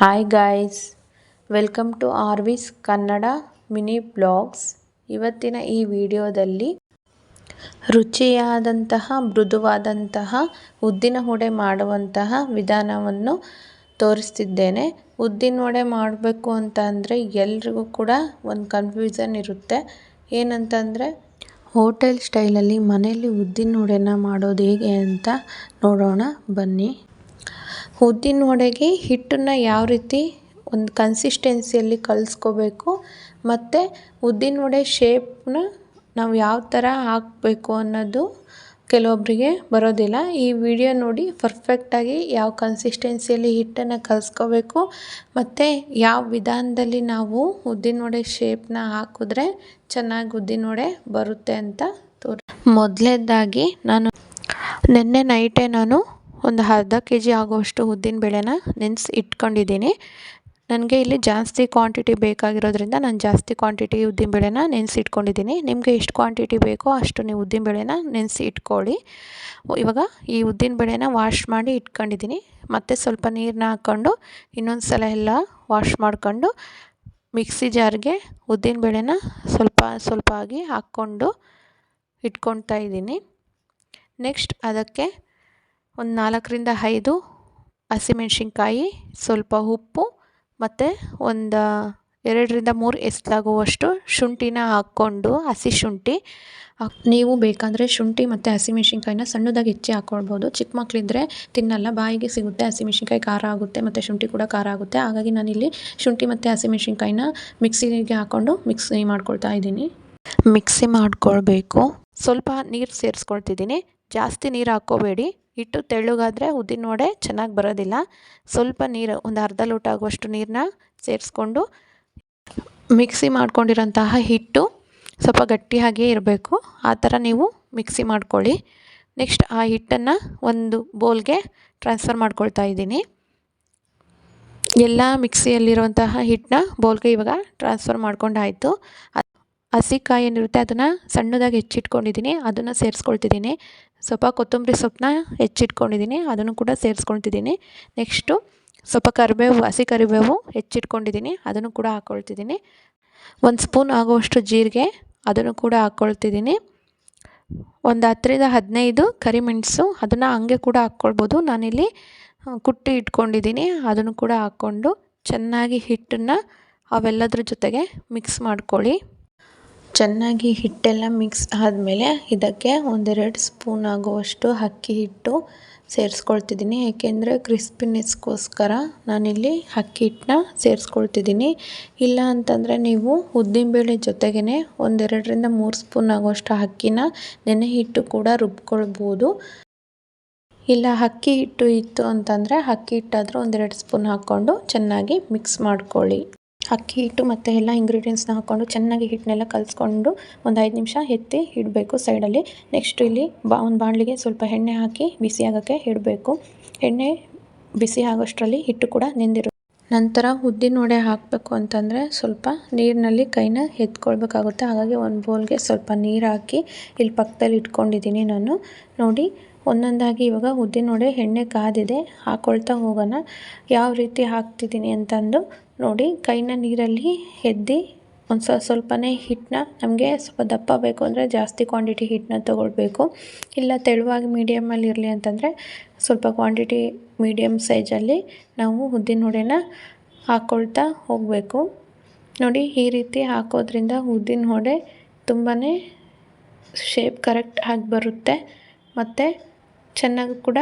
Hi guys welcome to Aarvi's Kannada mini blogs ಇವತ್ತಿನ ಈ ವಿಡಿಯೋದಲ್ಲಿ ರುಚಿಯಾದಂತಹ, ಮೃದುವಾದಂತಹ, ಉದ್ದಿನ ಹೊಡೆ ಮಾಡುವಂತಹ ವಿಧಾನವನ್ನು ತೋರಿಸ್ತಿದ್ದೇನೆ. ಉದ್ದಿನ ವಡೆ ಮಾಡಬೇಕು ಅಂತ ಅಂದರೆ ಎಲ್ರಿಗೂ ಕೂಡ ಒಂದು ಕನ್ಫ್ಯೂಷನ್ ಇರುತ್ತೆ. ಏನಂತಂದರೆ, ಹೋಟೆಲ್ ಸ್ಟೈಲಲ್ಲಿ ಮನೆಯಲ್ಲಿ ಉದ್ದಿನ ವಡೆನ ಮಾಡೋದು ಹೇಗೆ ಅಂತ ನೋಡೋಣ. ಬನ್ನಿ. ಉದ್ದಿನ ವಡೆಗೆ ಹಿಟ್ಟನ್ನು ಯಾವ ರೀತಿ ಒಂದು ಕನ್ಸಿಸ್ಟೆನ್ಸಿಯಲ್ಲಿ ಕಲಿಸ್ಕೋಬೇಕು, ಮತ್ತು ಉದ್ದಿನ ವಡೆ ಶೇಪ್ನ ನಾವು ಯಾವ ಥರ ಹಾಕಬೇಕು ಅನ್ನೋದು ಕೆಲವೊಬ್ಬರಿಗೆ ಬರೋದಿಲ್ಲ. ಈ ವಿಡಿಯೋ ನೋಡಿ ಪರ್ಫೆಕ್ಟಾಗಿ ಯಾವ ಕನ್ಸಿಸ್ಟೆನ್ಸಿಯಲ್ಲಿ ಹಿಟ್ಟನ್ನು ಕಲಿಸ್ಕೋಬೇಕು, ಮತ್ತು ಯಾವ ವಿಧಾನದಲ್ಲಿ ನಾವು ಉದ್ದಿನ ವಡೆ ಶೇಪ್ನ ಹಾಕಿದ್ರೆ ಚೆನ್ನಾಗಿ ಉದ್ದಿನ ವಡೆ ಬರುತ್ತೆ ಅಂತ ತೋರಿ ಮೊದಲೇದಾಗಿ ನಾನು ನಿನ್ನೆ ನೈಟೇ ನಾನು ಒಂದು ಅರ್ಧ ಕೆ ಜಿ ಆಗುವಷ್ಟು ಉದ್ದಿನ ಬೇಳೆನ ನೆನೆಸಿ ಇಟ್ಕೊಂಡಿದ್ದೀನಿ. ನನಗೆ ಇಲ್ಲಿ ಜಾಸ್ತಿ ಕ್ವಾಂಟಿಟಿ ಬೇಕಾಗಿರೋದ್ರಿಂದ ನಾನು ಜಾಸ್ತಿ ಕ್ವಾಂಟಿಟಿ ಉದ್ದಿನ ಬೇಳೆನ ನೆನೆಸಿ ಇಟ್ಕೊಂಡಿದ್ದೀನಿ. ನಿಮಗೆ ಎಷ್ಟು ಕ್ವಾಂಟಿಟಿ ಬೇಕೋ ಅಷ್ಟು ನೀವು ಉದ್ದಿನ ಬೇಳೆನ ನೆನೆಸಿ ಇಟ್ಕೊಳ್ಳಿ. ಇವಾಗ ಈ ಉದ್ದಿನ ಬೇಳೆನ ವಾಶ್ ಮಾಡಿ ಇಟ್ಕೊಂಡಿದ್ದೀನಿ. ಮತ್ತು ಸ್ವಲ್ಪ ನೀರನ್ನ ಹಾಕ್ಕೊಂಡು ಇನ್ನೊಂದು ಸಲ ಎಲ್ಲ ವಾಶ್ ಮಾಡಿಕೊಂಡು ಮಿಕ್ಸಿ ಜಾರ್ಗೆ ಉದ್ದಿನ ಬೇಳೆನ ಸ್ವಲ್ಪ ಸ್ವಲ್ಪ ಆಗಿ ಹಾಕ್ಕೊಂಡು ಇಟ್ಕೊಳ್ತಾ ಇದ್ದೀನಿ. ನೆಕ್ಸ್ಟ್ ಅದಕ್ಕೆ ಒಂದು ನಾಲ್ಕರಿಂದ ಐದು ಹಸಿಮೆಣ್ಸಿನ್ಕಾಯಿ ಸ್ವಲ್ಪ ಉಪ್ಪು ಮತ್ತು ಒಂದು ಎರಡರಿಂದ ಮೂರು ಎಸ್ಲಾಗುವಷ್ಟು ಶುಂಠಿನ ಹಾಕ್ಕೊಂಡು ಹಸಿ ಶುಂಠಿ ನೀವು ಬೇಕಾದರೆ ಶುಂಠಿ ಮತ್ತು ಹಸಿಮೆಣ್ಸಿನ್ಕಾಯಿನ ಸಣ್ಣದಾಗಿ ಹೆಚ್ಚಿ ಹಾಕ್ಕೊಳ್ಬೋದು ಚಿಕ್ಕ ಮಕ್ಕಳಿದ್ರೆ ತಿನ್ನಲ್ಲ ಬಾಯಿಗೆ ಸಿಗುತ್ತೆ ಹಸಿಮೆಣ್ಸಿನ್ಕಾಯಿ ಖಾರ ಆಗುತ್ತೆ ಮತ್ತು ಶುಂಠಿ ಕೂಡ ಖಾರ ಆಗುತ್ತೆ. ಹಾಗಾಗಿ ನಾನಿಲ್ಲಿ ಶುಂಠಿ ಮತ್ತು ಹಸಿಮೆಣ್ಸಿನ್ಕಾಯಿನ ಮಿಕ್ಸಿಗೆ ಹಾಕ್ಕೊಂಡು ಮಿಕ್ಸಿ ಮಾಡ್ಕೊಳ್ತಾ ಇದ್ದೀನಿ. ಮಿಕ್ಸಿ ಮಾಡ್ಕೊಳ್ಬೇಕು. ಸ್ವಲ್ಪ ನೀರು ಸೇರಿಸ್ಕೊಳ್ತಿದ್ದೀನಿ. ಜಾಸ್ತಿ ನೀರು ಹಾಕ್ಕೋಬೇಡಿ. ಹಿಟ್ಟು ತೆಳ್ಳಗಾದರೆ ಉದ್ದಿನ ವಡೆ ಚೆನ್ನಾಗಿ ಬರೋದಿಲ್ಲ. ಸ್ವಲ್ಪ ನೀರು, ಒಂದು ಅರ್ಧ ಲೋಟ ಆಗುವಷ್ಟು ನೀರನ್ನ ಸೇರಿಸ್ಕೊಂಡು ಮಿಕ್ಸಿ ಮಾಡ್ಕೊಂಡಿರೋಂತಹ ಹಿಟ್ಟು ಸ್ವಲ್ಪ ಗಟ್ಟಿಯಾಗಿಯೇ ಇರಬೇಕು. ಆ ಥರ ನೀವು ಮಿಕ್ಸಿ ಮಾಡ್ಕೊಳ್ಳಿ. ನೆಕ್ಸ್ಟ್ ಆ ಹಿಟ್ಟನ್ನು ಒಂದು ಬೌಲ್ಗೆ ಟ್ರಾನ್ಸ್ಫರ್ ಮಾಡ್ಕೊಳ್ತಾ ಇದ್ದೀನಿ. ಎಲ್ಲ ಮಿಕ್ಸಿಯಲ್ಲಿರುವಂತಹ ಹಿಟ್ಟನ್ನ ಬೌಲ್ಗೆ ಇವಾಗ ಟ್ರಾನ್ಸ್ಫರ್ ಮಾಡ್ಕೊಂಡಾಯಿತು. ಹಸಿ ಕಾಯಿ ಏನಿರುತ್ತೆ ಅದನ್ನು ಸಣ್ಣದಾಗಿ ಹೆಚ್ಚಿಟ್ಕೊಂಡಿದ್ದೀನಿ, ಅದನ್ನು ಸೇರಿಸ್ಕೊಳ್ತಿದ್ದೀನಿ. ಸ್ವಲ್ಪ ಕೊತ್ತಂಬರಿ ಸೊಪ್ಪನ್ನ ಹೆಚ್ಚಿಟ್ಕೊಂಡಿದ್ದೀನಿ, ಅದನ್ನು ಕೂಡ ಸೇರಿಸ್ಕೊಳ್ತಿದ್ದೀನಿ. ನೆಕ್ಸ್ಟು ಸ್ವಲ್ಪ ಕರಿಬೇವು, ಹಸಿ ಕರಿಬೇವು ಹೆಚ್ಚಿಟ್ಕೊಂಡಿದ್ದೀನಿ, ಅದನ್ನು ಕೂಡ ಹಾಕ್ಕೊಳ್ತಿದ್ದೀನಿ ಒಂದು ಸ್ಪೂನ್ ಆಗುವಷ್ಟು ಜೀರಿಗೆ, ಅದನ್ನು ಕೂಡ ಹಾಕ್ಕೊಳ್ತಿದ್ದೀನಿ ಒಂದು ಹತ್ತರಿಂದ ಹದಿನೈದು ಕರಿಮೆಣಸು ಅದನ್ನು ಹಂಗೆ ಕೂಡ ಹಾಕ್ಕೊಳ್ಬೋದು ನಾನಿಲ್ಲಿ ಕುಟ್ಟಿ ಇಟ್ಕೊಂಡಿದ್ದೀನಿ, ಅದನ್ನು ಕೂಡ ಹಾಕ್ಕೊಂಡು ಚೆನ್ನಾಗಿ ಹಿಟ್ಟನ್ನು ಅವೆಲ್ಲದ್ರ ಜೊತೆಗೆ ಮಿಕ್ಸ್ ಮಾಡ್ಕೊಳ್ಳಿ. ಚೆನ್ನಾಗಿ ಹಿಟ್ಟೆಲ್ಲ ಮಿಕ್ಸ್ ಆದಮೇಲೆ ಇದಕ್ಕೆ ಒಂದೆರಡು ಸ್ಪೂನ್ ಆಗುವಷ್ಟು ಅಕ್ಕಿ ಹಿಟ್ಟು ಸೇರಿಸ್ಕೊಳ್ತಿದ್ದೀನಿ. ಏಕೆಂದರೆ ಕ್ರಿಸ್ಪಿನೆಸ್ಗೋಸ್ಕರ ನಾನಿಲ್ಲಿ ಅಕ್ಕಿ ಹಿಟ್ಟನ್ನ ಸೇರಿಸ್ಕೊಳ್ತಿದ್ದೀನಿ. ಇಲ್ಲ ಅಂತಂದರೆ ನೀವು ಉದ್ದಿನಬೇಳೆ ಜೊತೆಗೇ ಒಂದೆರಡರಿಂದ ಮೂರು ಸ್ಪೂನ್ ಆಗುವಷ್ಟು ಅಕ್ಕಿನ ನೆನೆ ಹಿಟ್ಟು ಕೂಡ ರುಬ್ಕೊಳ್ಬೋದು. ಇಲ್ಲ, ಅಕ್ಕಿ ಹಿಟ್ಟು ಇತ್ತು ಅಂತಂದರೆ ಅಕ್ಕಿ ಹಿಟ್ಟಾದರೂ ಒಂದೆರಡು ಸ್ಪೂನ್ ಹಾಕ್ಕೊಂಡು ಚೆನ್ನಾಗಿ ಮಿಕ್ಸ್ ಮಾಡ್ಕೊಳ್ಳಿ. ಅಕ್ಕಿ ಹಿಟ್ಟು ಮತ್ತು ಎಲ್ಲ ಇಂಗ್ರೀಡಿಯೆಂಟ್ಸ್ನ ಹಾಕ್ಕೊಂಡು ಚೆನ್ನಾಗಿ ಹಿಟ್ಟನ್ನೆಲ್ಲ ಕಲಿಸ್ಕೊಂಡು ಒಂದು ಐದು ನಿಮಿಷ ಎತ್ತಿ ಇಡಬೇಕು ಸೈಡಲ್ಲಿ ನೆಕ್ಸ್ಟ್ ಇಲ್ಲಿ ಬಾ, ಒಂದು ಬಾಣಲಿಗೆ ಸ್ವಲ್ಪ ಎಣ್ಣೆ ಹಾಕಿ ಬಿಸಿ ಆಗೋಕ್ಕೆ ಇಡಬೇಕು. ಎಣ್ಣೆ ಬಿಸಿ ಆಗೋಷ್ಟರಲ್ಲಿ ಹಿಟ್ಟು ಕೂಡ ನೆಂದಿರುತ್ತೆ ನಂತರ ಉದ್ದಿನ ವಡೆ ಹಾಕಬೇಕು ಅಂತಂದರೆ ಸ್ವಲ್ಪ ನೀರಿನಲ್ಲಿ ಕೈನ ಎತ್ಕೊಳ್ಬೇಕಾಗುತ್ತೆ. ಹಾಗಾಗಿ ಒಂದು ಬೌಲ್ಗೆ ಸ್ವಲ್ಪ ನೀರು ಹಾಕಿ ಇಲ್ಲಿ ಪಕ್ಕದಲ್ಲಿ ಇಟ್ಕೊಂಡಿದ್ದೀನಿ ನಾನು. ನೋಡಿ ಒಂದೊಂದಾಗಿ ಇವಾಗ ಉದ್ದಿನ ವಡೆ ಎಣ್ಣೆ ಕಾದಿದೆ. ಹಾಕ್ಕೊಳ್ತಾ ಹೋಗೋಣ. ಯಾವ ರೀತಿ ಹಾಕ್ತಿದ್ದೀನಿ ಅಂತಂದು ನೋಡಿ, ಕೈನ ನೀರಲ್ಲಿ ಎದ್ದು ಒಂದು ಸ್ವಲ್ಪ ಸ್ವಲ್ಪನೇ ಹಿಟ್ಟನ್ನ ನಮಗೆ ಸ್ವಲ್ಪ ದಪ್ಪ ಬೇಕು ಅಂದರೆ ಜಾಸ್ತಿ ಕ್ವಾಂಟಿಟಿ ಹಿಟ್ಟನ್ನ ತೊಗೊಳ್ಬೇಕು. ಇಲ್ಲ ತೆಳುವಾಗಿ ಮೀಡಿಯಮಲ್ಲಿ ಇರಲಿ ಅಂತಂದರೆ ಸ್ವಲ್ಪ ಕ್ವಾಂಟಿಟಿ ಮೀಡಿಯಮ್ ಸೈಜಲ್ಲಿ ನಾವು ಉದ್ದಿನ ವಡೆನ ಹಾಕ್ಕೊಳ್ತಾ ಹೋಗಬೇಕು. ನೋಡಿ, ಈ ರೀತಿ ಹಾಕೋದ್ರಿಂದ ಉದ್ದಿನ ವಡೆ ತುಂಬಾ ಶೇಪ್ ಕರೆಕ್ಟ್ ಆಗಿ ಬರುತ್ತೆ. ಮತ್ತು ಚೆನ್ನಾಗಿ ಕೂಡ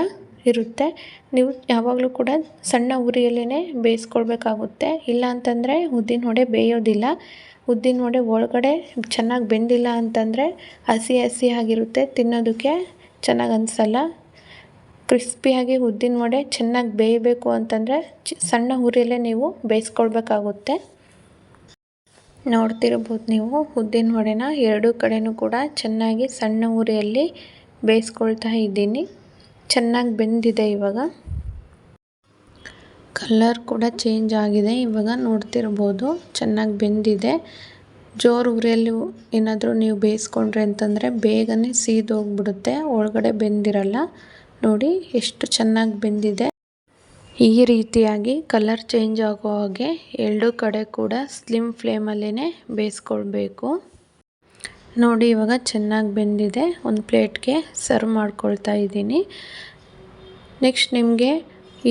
ಇರುತ್ತೆ. ನೀವು ಯಾವಾಗಲೂ ಕೂಡ ಸಣ್ಣ ಉರಿಯಲ್ಲೇ ಬೇಯಿಸ್ಕೊಳ್ಬೇಕಾಗುತ್ತೆ. ಇಲ್ಲ ಅಂತಂದರೆ ಉದ್ದಿನ ವಡೆ ಬೇಯೋದಿಲ್ಲ. ಉದ್ದಿನ ವಡೆ ಒಳಗಡೆ ಚೆನ್ನಾಗಿ ಬೆಂದಿಲ್ಲ ಅಂತಂದರೆ ಹಸಿ ಹಸಿ ಆಗಿರುತ್ತೆ. ತಿನ್ನೋದಕ್ಕೆ ಚೆನ್ನಾಗಿ ಅನಿಸಲ್ಲ. ಕ್ರಿಸ್ಪಿಯಾಗಿ ಉದ್ದಿನ ವಡೆ ಚೆನ್ನಾಗಿ ಬೇಯಬೇಕು ಅಂತಂದರೆ ಸಣ್ಣ ಉರಿಯಲ್ಲೇ ನೀವು ಬೇಯಿಸ್ಕೊಳ್ಬೇಕಾಗುತ್ತೆ. ನೋಡ್ತಿರ್ಬೋದು ನೀವು ಉದ್ದಿನ ವಡೆನ ಎರಡೂ ಕಡೆಯೂ ಕೂಡ ಚೆನ್ನಾಗಿ ಸಣ್ಣ ಉರಿಯಲ್ಲಿ ಬೇಯಿಸ್ಕೊಳ್ತಾ ಇದ್ದೀನಿ. ಚೆನ್ನಾಗಿ ಬೆಂದಿದೆ ಇವಾಗ. ಕಲರ್ ಕೂಡ ಚೇಂಜ್ ಆಗಿದೆ. ಇವಾಗ ನೋಡ್ತಿರ್ಬೋದು, ಚೆನ್ನಾಗಿ ಬೆಂದಿದೆ. ಜೋರು ಉರಿಯಲ್ಲಿ ಏನಾದರೂ ನೀವು ಬೇಯಿಸ್ಕೊಂಡ್ರೆ ಅಂತಂದರೆ ಬೇಗನೆ ಸೀದೋಗ್ಬಿಡುತ್ತೆ. ಒಳಗಡೆ ಬೆಂದಿರಲ್ಲ. ನೋಡಿ, ಎಷ್ಟು ಚೆನ್ನಾಗಿ ಬೆಂದಿದೆ. ಈ ರೀತಿಯಾಗಿ ಕಲರ್ ಚೇಂಜ್ ಆಗೋ ಹಾಗೆ ಎರಡೂ ಕಡೆ ಕೂಡ ಸ್ಲಿಮ್ ಫ್ಲೇಮಲ್ಲೇ ಬೇಯಿಸ್ಕೊಳ್ಬೇಕು. ನೋಡಿ, ಇವಾಗ ಚೆನ್ನಾಗಿ ಬೆಂದಿದೆ. ಒಂದು ಪ್ಲೇಟ್ಗೆ ಸರ್ವ್ ಮಾಡ್ಕೊಳ್ತಾ ಇದ್ದೀನಿ. ನೆಕ್ಸ್ಟ್ ನಿಮಗೆ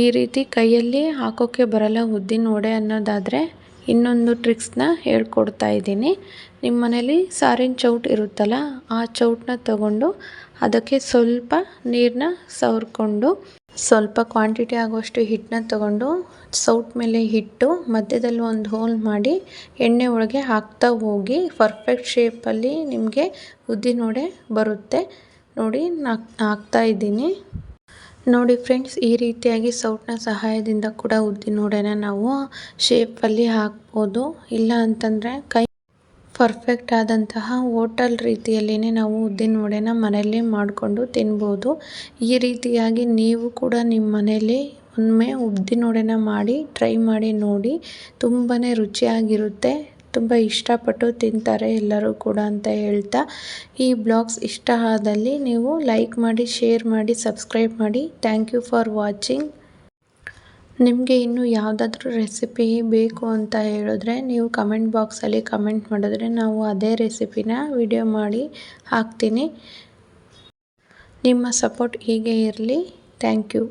ಈ ರೀತಿ ಕೈಯಲ್ಲಿ ಹಾಕೋಕ್ಕೆ ಬರಲ್ಲ ಉದ್ದಿನ ವಡೆ ಅನ್ನೋದಾದರೆ ಇನ್ನೊಂದು ಟ್ರಿಕ್ಸ್ನ ಹೇಳ್ಕೊಡ್ತಾ ಇದ್ದೀನಿ. ನಿಮ್ಮ ಮನೇಲಿ ಸಾರಿನ ಚೌಟ್ ಇರುತ್ತಲ್ಲ, ಆ ಚೌಟನ್ನ ತಗೊಂಡು ಅದಕ್ಕೆ ಸ್ವಲ್ಪ ನೀರನ್ನ ಸವರ್ಕೊಂಡು ಸ್ವಲ್ಪ ಕ್ವಾಂಟಿಟಿ ಆಗುವಷ್ಟು ಹಿಟ್ಟನ್ನ ತಗೊಂಡು ಸೌಟ್ ಮೇಲೆ ಇಟ್ಟು ಮಧ್ಯದಲ್ಲಿ ಒಂದು ಹೋಲ್ ಮಾಡಿ ಎಣ್ಣೆ ಒಳಗೆ ಹಾಕ್ತಾ ಹೋಗಿ ಪರ್ಫೆಕ್ಟ್ ಶೇಪಲ್ಲಿ ನಿಮಗೆ ಉದ್ದಿನ ವಡೆ ಬರುತ್ತೆ. ನೋಡಿ ಹಾಕ್ತಾ ಇದ್ದೀನಿ. ನೋಡಿ ಫ್ರೆಂಡ್ಸ್ ಈ ರೀತಿಯಾಗಿ ಸೌಟ್ನ ಸಹಾಯದಿಂದ ಕೂಡ ಉದ್ದಿನ ವಡೆನ ನಾವು. ಶೇಪಲ್ಲಿ ಹಾಕ್ಬೋದು. ಇಲ್ಲ ಅಂತಂದರೆ ಕೈ ಪರ್ಫೆಕ್ಟ್ ಆದಂತಹ ಹೋಟೆಲ್ ರೀತಿಯಲ್ಲಿಯೇ ನಾವು ಉದ್ದಿನ ವಡೆನ ಮನೆಯಲ್ಲೇ ಮಾಡಿಕೊಂಡು ತಿನ್ಬೋದು. ಈ ರೀತಿಯಾಗಿ ನೀವು ಕೂಡ ನಿಮ್ಮ ಮನೆಯಲ್ಲಿ ಒಮ್ಮೆ ಉದ್ದಿನ ವಡೆನ ಮಾಡಿ ಟ್ರೈ ಮಾಡಿ ನೋಡಿ ತುಂಬಾ ರುಚಿಯಾಗಿರುತ್ತೆ. ತುಂಬ ಇಷ್ಟಪಟ್ಟು ತಿಂತಾರೆ ಎಲ್ಲರೂ ಕೂಡ ಅಂತ ಹೇಳ್ತಾ. ಈ ಬ್ಲಾಗ್ಸ್ ಇಷ್ಟ ಆದಲ್ಲಿ ನೀವು ಲೈಕ್ ಮಾಡಿ ಶೇರ್ ಮಾಡಿ ಸಬ್ಸ್ಕ್ರೈಬ್ ಮಾಡಿ. ಥ್ಯಾಂಕ್ ಯು ಫಾರ್ ವಾಚಿಂಗ್ ನಿಮಗೆ ಇನ್ನೂ ಯಾವುದಾದ್ರೂ ರೆಸಿಪಿ ಬೇಕು ಅಂತ ಹೇಳಿದ್ರೆ ನೀವು ಕಮೆಂಟ್ ಬಾಕ್ಸಲ್ಲಿ ಕಮೆಂಟ್ ಮಾಡಿದ್ರೆ ನಾವು ಅದೇ ರೆಸಿಪಿನ ವಿಡಿಯೋ ಮಾಡಿ ಹಾಕ್ತೀನಿ. ನಿಮ್ಮ ಸಪೋರ್ಟ್ ಹೀಗೆ ಇರಲಿ. Thank you